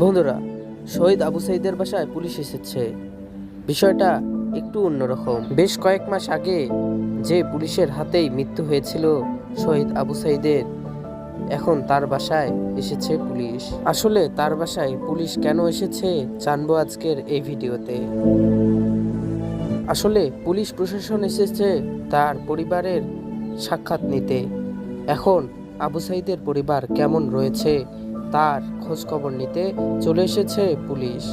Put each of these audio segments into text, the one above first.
বন্ধুরা, শহীদ আবু সাইদের বাসায় পুলিশ এসেছে। বিষয়টা একটু অন্যরকম। বেশ কয়েক মাস আগে যে পুলিশের হাতেই মৃত্যু হয়েছিল শহীদ আবু সাইদের এখন তার বাসায় এসেছে পুলিশ। আসলে তার বাসায় পুলিশ কেন এসেছে জানব আজকের এই ভিডিওতে। আসলে পুলিশ প্রশাসন এসেছে তার পরিবারের সাক্ষাৎ নিতে। এখন আবু সাইদের পরিবার কেমন রয়েছে তার খোঁজ খবর নিতে চলে এসেছে পুলিশ।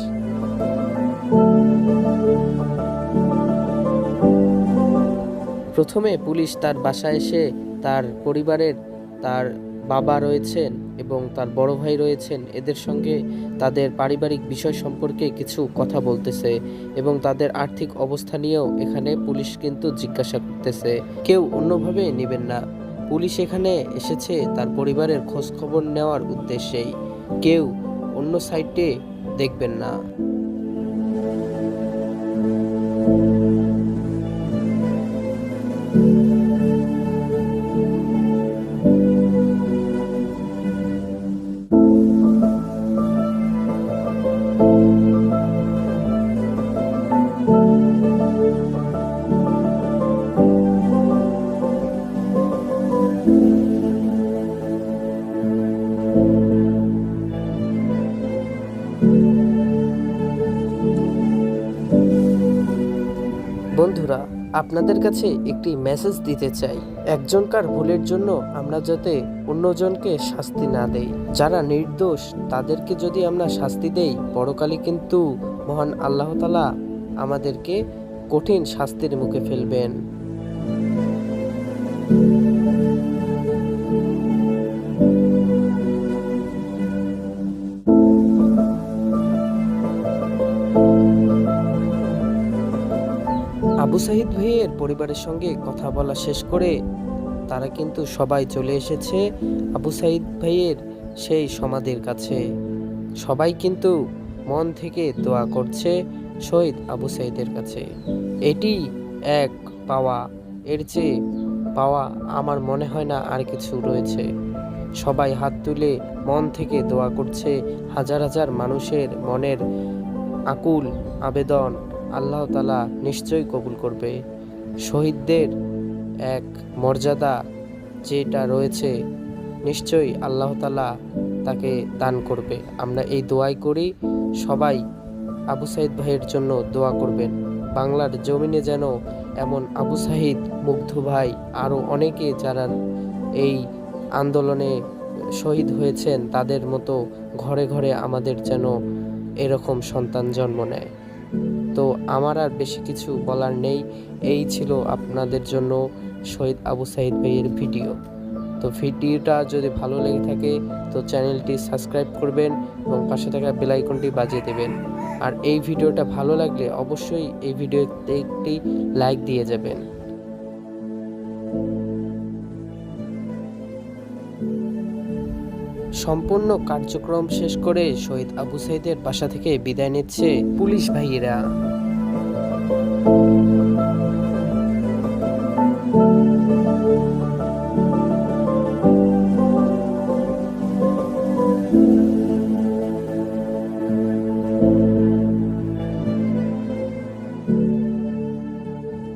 প্রথমে পুলিশ তার বাসায় এসে তার পরিবারের তার বাবা রয়েছেন এবং তার বড় ভাই রয়েছেন, এদের সঙ্গে তাদের পারিবারিক বিষয় সম্পর্কে কিছু কথা বলতেছে এবং তাদের আর্থিক অবস্থা নিয়েও এখানে পুলিশ কিন্তু জিজ্ঞাসা করতেছে। কেউ অন্যভাবে নেবেন না। পুলিশ এখানে এসেছে তার পরিবারের খোঁজ খবর নেওয়ার উদ্দেশ্যেই। কেউ অন্য সাইটে দেখবেন না। বন্ধুরা, আপনাদের কাছে একটি মেসেজ দিতে চাই। একজনকার ভুলের জন্য আমরা যাতে অন্যজনকে শাস্তি না দেই। যারা নির্দোষ, তাদেরকে যদি আমরা শাস্তি দেই পরকালে কিন্তু মহান আল্লাহ তালা আমাদেরকে কঠিন শাস্তির মুখে ফেলবেন। আবু সাহিদ ভাইয়ের পরিবারের সঙ্গে কথা বলা শেষ করে তারা কিন্তু সবাই চলে এসেছে আবু সাহিদ ভাইয়ের সেই সমাধির কাছে। সবাই কিন্তু মন থেকে দোয়া করছে শহীদ আবু সাইদের কাছে। এটি এক পাওয়া, এর চেয়ে পাওয়া আমার মনে হয় না আর কিছু রয়েছে। সবাই হাত তুলে মন থেকে দোয়া করছে হাজার হাজার মানুষের মনের আকুল আবেদন আল্লাহ তালা নিশ্চয়ই কবুল করবে। শহীদদের এক মর্যাদা যেটা রয়েছে, নিশ্চয়ই আল্লাহ তালা তাকে দান করবে। আমরা এই দোয়াই করি, সবাই আবু সাইদ ভাইয়ের জন্য দোয়া করবেন। বাংলার জমিনে যেন এমন আবু সাহিদ মুগ্ধ ভাই আরও অনেকে যারা এই আন্দোলনে শহীদ হয়েছেন, তাদের মতো ঘরে ঘরে আমাদের যেন এরকম সন্তান জন্ম নেয়। তো আমার আর বেশি কিছু বলার নেই। এই ছিল আপনাদের জন্য শহীদ আবু সাইদ ভাইয়ের ভিডিও। তো ভিডিওটা যদি ভালো লেগে থাকে, তো চ্যানেলটি সাবস্ক্রাইব করবেন এবং পাশে থাকা বেলাইকনটি বাজিয়ে দেবেন। আর এই ভিডিওটা ভালো লাগলে অবশ্যই এই ভিডিওতে একটি লাইক দিয়ে যাবেন। সম্পূর্ণ কার্যক্রম শেষ করে শহীদ আবু সাইদের বাসা থেকে বিদায় নিচ্ছে পুলিশ ভাইয়েরা।